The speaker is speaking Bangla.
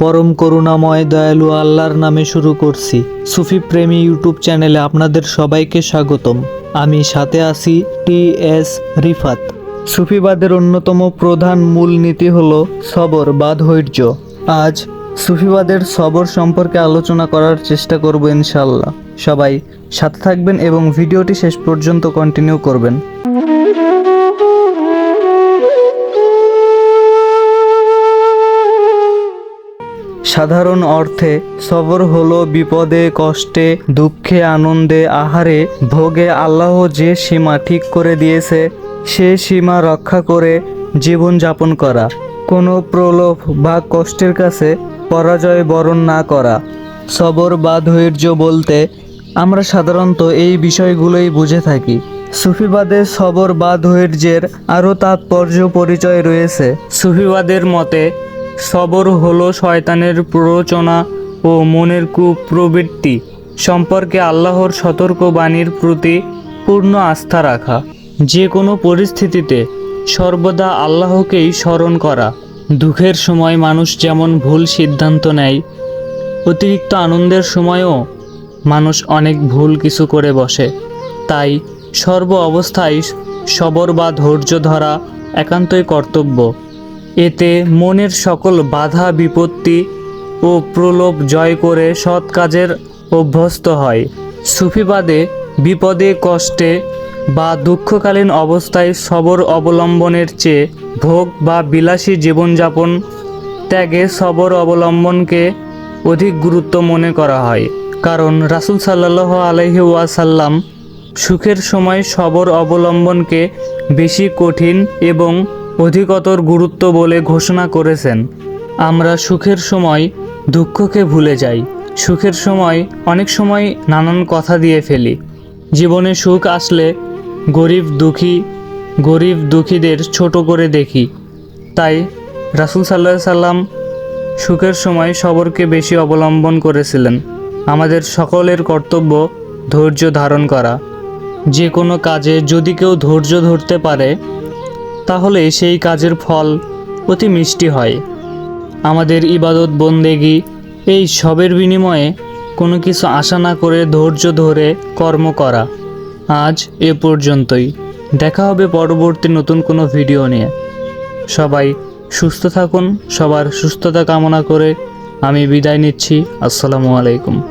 পরম করুণাময় দয়ালু আল্লাহর নামে শুরু করছি। সুফি প্রেমী ইউটিউব চ্যানেলে আপনাদের সবাইকে স্বাগতম। আমি সাথে আছি টি এস রিফাত। সুফিবাদের অন্যতম প্রধান মূল নীতি হল সবর বা ধৈর্য। আজ সুফিবাদের সবর সম্পর্কে আলোচনা করার চেষ্টা করব ইনশাল্লাহ সবাই সাথে থাকবেন এবং ভিডিওটি শেষ পর্যন্ত কন্টিনিউ করবেন। সাধারণ অর্থে সবর হলো বিপদে, কষ্টে, দুঃখে, আনন্দে, আহারে। ভোগে আল্লাহ যে সীমা ঠিক করে দিয়েছে, সে সীমা রক্ষা করে জীবন যাপন করা। কোনো প্রলোভ বা কষ্টের কাছে পরাজয় বরণ না করা। সবর বা ধৈর্য বলতে আমরা সাধারণত এই বিষয়গুলোই বুঝে থাকি। সুফিবাদে সবর বা ধৈর্যের আরও তাৎপর্য পরিচয় রয়েছে। সুফিবাদের মতে সবর হলো শয়তানের প্ররোচনা ও মনের কুপ্রবৃত্তি সম্পর্কে আল্লাহর সতর্ক বাণীর প্রতি পূর্ণ আস্থা রাখা। যে কোনো পরিস্থিতিতে সর্বদা আল্লাহকেই স্মরণ করা। দুঃখের সময় মানুষ যেমন ভুল সিদ্ধান্ত নেয়, অতিরিক্ত আনন্দের সময়ও মানুষ অনেক ভুল কিছু করে বসে। তাই সর্ব অবস্থায় সবর বা ধৈর্য ধরা একান্তই কর্তব্য। এতে মনের সকল বাধা, বিপত্তি ও প্রলোভ জয় করে সৎ কাজের অভ্যস্ত হয়। সুফিবাদে, বিপদে, কষ্টে বা দুঃখকালীন অবস্থায় সবর অবলম্বনের চেয়ে ভোগ বা বিলাসী জীবনযাপন ত্যাগে সবর অবলম্বনকে অধিক গুরুত্ব মনে করা হয়। কারণ রাসুল সাল্লাহ আলহি ওয়াসাল্লাম সুখের সময় সবর অবলম্বনকে বেশি কঠিন এবং অধিকতর গুরুত্ব বলে ঘোষণা করেছেন, আমরা সুখের সময় দুঃখকে ভুলে যাই। সুখের সময় অনেক সময় নানান কথা দিয়ে ফেলি। জীবনে সুখ আসলে গরিব দুঃখী, গরিব দুঃখীদের ছোট করে দেখি। তাই রাসুল সাল্লাহ সাল্লাম সুখের সময় সবরকে বেশি অবলম্বন করেছিলেন। আমাদের সকলের কর্তব্য ধৈর্য ধারণ করা। যে কোনো কাজে যদি কেউ ধৈর্য ধরতে পারে তাহলে সেই কাজের ফল অতি মিষ্টি হয়। আমাদের ইবাদত বন্দেগি, এই সবের বিনিময়ে কোনো কিছু আশা না করে ধৈর্য ধরে কর্ম করা। আজ এ পর্যন্তই। দেখা হবে পরবর্তী নতুন কোনো ভিডিও নিয়ে। সবাই সুস্থ থাকুন, সবার সুস্থতা কামনা করে আমি বিদায় নিচ্ছি। আসসালামু আলাইকুম।